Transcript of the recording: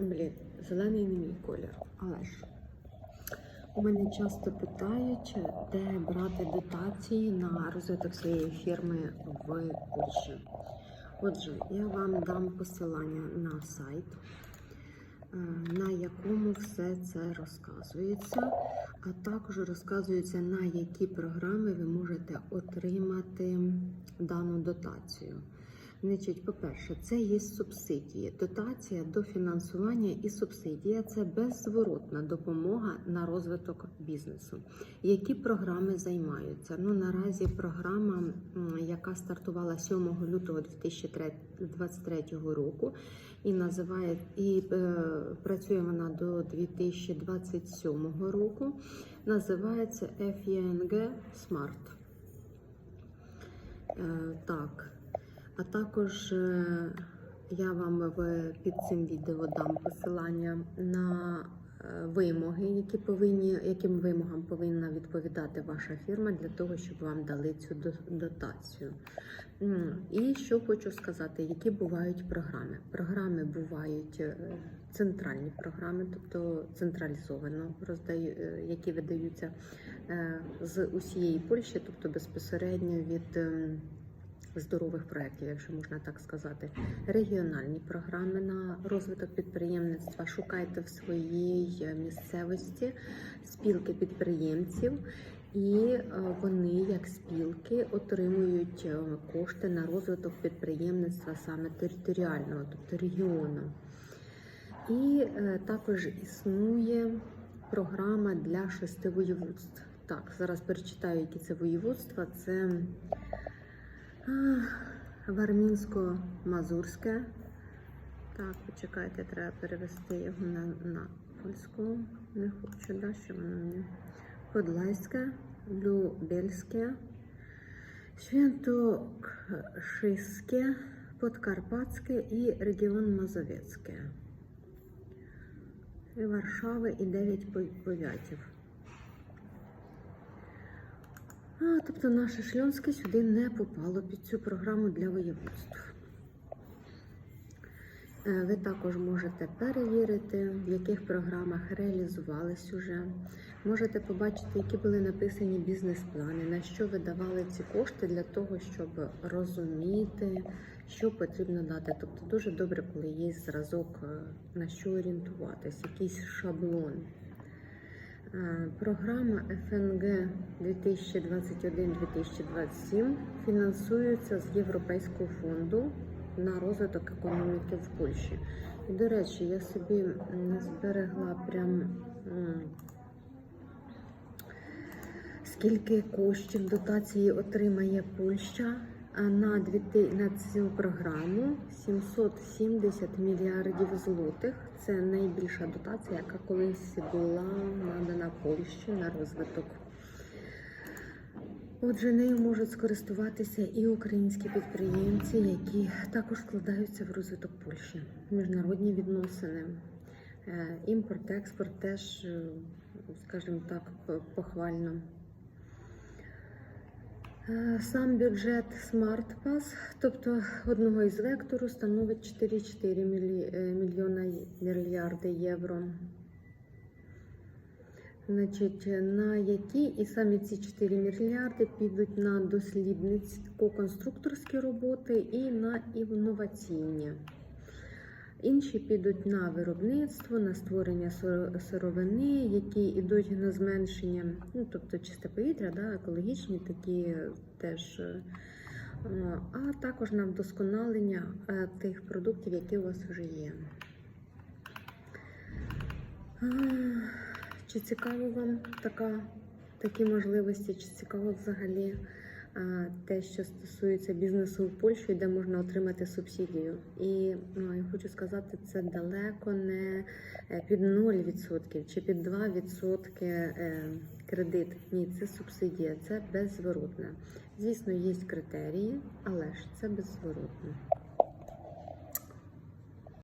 Блін, зелений не мій колір, але ж. У мене часто питають, де брати дотації на розвиток своєї фірми в Польщі. Отже, я вам дам посилання на сайт, е, на якому все це розказується, а також розказується, на які програми ви можете отримати дану дотацію. Значить, по-перше, це є субсидії. Дотація до фінансування і субсидія це беззворотна допомога на розвиток бізнесу. Які програми займаються? Ну наразі програма, яка стартувала 7 лютого 2023 року, і називає і е, працює вона до 2027 року. Називається FENG Smart. Е, так. А також е, я вам під цим відео дам посилання на е, вимоги, які повинні, яким вимогам повинна відповідати ваша фірма для того, щоб вам дали цю дотацію. І що хочу сказати, які бувають програми. Програми бувають е, центральні програми, тобто централізовано роздаю, які видаються з усієї Польщі, тобто безпосередньо від. Здорових проєктів, якщо можна так сказати, регіональні програми на розвиток підприємництва. Шукайте в своїй місцевості спілки підприємців. І е, вони, як спілки, отримують е, кошти на розвиток підприємництва саме територіального, тобто регіону. І е, також існує програма для шести воєводств. Так, зараз перечитаю, які це воєводства. Це Вармінсько-Мазурське. Так, почекайте, треба перевести його на, на польську. Не хочу, да, що воно мені. Подлайське, Любельське, Świętokrzyskie, Подкарпатське і регіон Мазовецьке. І Варшави і 9 повятів. А, тобто наше Шльонське сюди не попало під цю програму для воєводств. Е, Ви також можете перевірити, в яких програмах реалізувались уже. Можете побачити, які були написані бізнес-плани, на що видавали ці кошти для того, щоб розуміти, що потрібно дати. Тобто дуже добре, коли є зразок, е, на що орієнтуватись, якийсь шаблон. Програма ФНГ 2021-2027 фінансується з Європейського фонду на розвиток економіки в Польщі. І, до речі, я собі зберегла прям скільки коштів дотації отримає Польща на, дві на цю програму 770 мільярдів злотих. Це найбільша дотація, яка колись була надана Польщі на розвиток. Отже, нею можуть скористуватися і українські підприємці, які також вкладаються в розвиток Польщі, міжнародні відносини. Е, Імпорт, експорт теж, е, скажімо так, похвально. Е, Сам бюджет SmartPass, тобто одного із вектору, становить 4,4 мілі- е, мільйона мільярди євро. Значить, на які і самі ці 4 мільярди підуть на дослідницько-конструкторські роботи і на інноваційні. Інші підуть на виробництво, на створення сировини, які йдуть на зменшення, ну тобто чисте повітря, да, екологічні такі теж. е, А також на вдосконалення е, тих продуктів, які у вас вже є. Чи цікаво вам така, такі можливості, чи цікаво взагалі те, що стосується бізнесу в Польщі, де можна отримати субсидію? І ну, я хочу сказати, це далеко не е, під 0% чи під 2% е, кредит. Ні, це субсидія, це беззворотне. Звісно, є критерії, але ж це беззворотне.